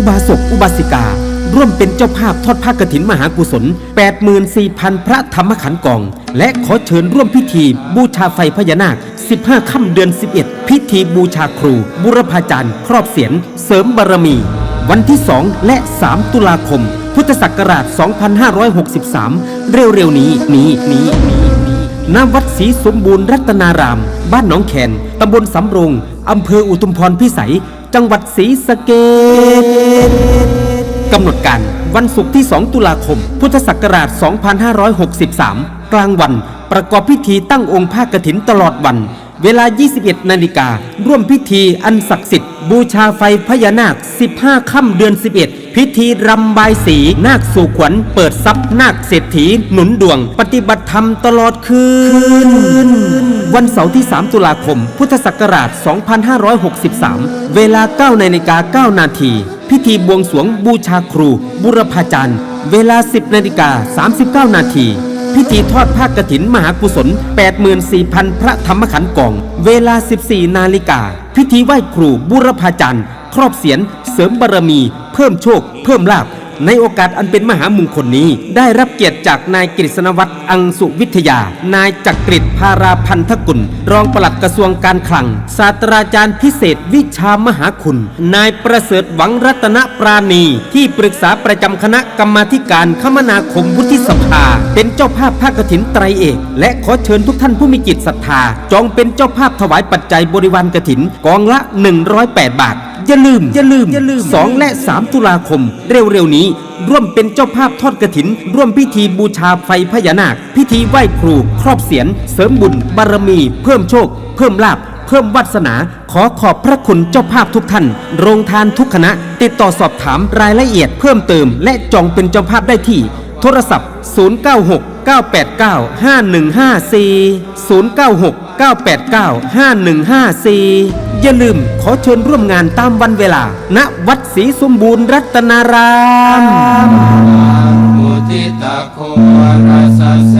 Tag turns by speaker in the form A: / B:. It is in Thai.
A: อุบาสกอุบาสิกา ร่วมเป็นเจ้าภาพทอดผ้ากฐินมหากุศล 84,000 พระธรรมขันธ์กอง และขอเชิญร่วมพิธี บูชาไฟพญานาค 15 ค่ำเดือน 11 พิธีบูชาครู บุรพาจารย์ ครอบเสียน เสริมบารมี วันที่ 2 และ 3 ตุลาคม พุทธศักราช 2563 เร็วๆ นี้นี้นี้นี้นี้ณวัดศรีสมบูรณ์รัตนาราม บ้านหนองแคนตำบลสำโรง อำเภออุทุมพรพิสัย จังหวัดศรีสะเกษกำหนดการวันศุกร์ที่ 2 ตุลาคม พุทธศักราช 2563 กลางวัน ประกอบพิธีตั้งองค์ผ้ากฐินตลอดวัน เวลา 21 นาฬิกา ร่วมพิธีอันศักดิ์สิทธิ์ บูชาไฟพญานาค 15 ค่ำเดือน 11 พิธีรำบายสี นาคสู่ขวัญ เปิดทรัพย์นาคเศรษฐี หนุนดวง ปฏิบัติธรรมตลอดคืน วันเสาร์ที่ 3 ตุลาคม พุทธศักราช 2563 เวลา 9 นาฬิกา 9 นาที พิธีบวงสรวงบูชาครู บุรพาจารย์ เวลา 10 นาฬิกา 39 นาที พิธีทอดผ้ากฐินมหากุศล 84,000 พระธรรมขันธ์กอง เวลา 14 นาฬิกา พิธีไหว้ครูบุรพาจารย์ ครอบเสียน เสริมบารมี เพิ่มโชค เพิ่มลาภในโอกาสอันเป็นมหามงคลนี้ ได้รับเกียรติจากนายกฤษณวัฒน์อังสุวิทยา นายจักริดพาราพันธกุล รองปลัดกระทรวงการคลัง ศาสตราจารย์พิเศษวิชามหาคุณ นายประเสริฐหวังรัตนปราณี ที่ปรึกษาประจำคณะกรรมาการคมนาคมวุฒิสภา เป็นเจ้าภาพภาคกฐินไตรเอก และขอเชิญทุกท่านผู้มีจิตศรัทธา จองเป็นเจ้าภาพถวายปัจจัยบริวารกฐินกองละ 108 บาท อย่าลืม อย่าลืมอย่าลืม 2 และ 3 ตุลาคม เร็วๆนี้ ร่วมเป็นเจ้าภาพทอดกระถิน ร่วมพิธีบูชาไฟพญานาค พิธีไหว้ครู ครอบเสียน เสริมบุญ บารมี เพิ่มโชค เพิ่มลาภเพิ่มวัสนา ขอขอบพระคุณเจ้าภาพทุกท่าน โรงทานทุกคณะ ติดต่อสอบถามรายละเอียดเพิ่มเติม และจองเป็นเจ้าภาพได้ที่ โทรศัพท์ 096 989 5154 096 989 5154 อย่าลืมขอเชิญร่วมงานตามวันเวลา ณ วัดศรีสมบูรณ์รัตนาราม
B: อุทิตาโครสเส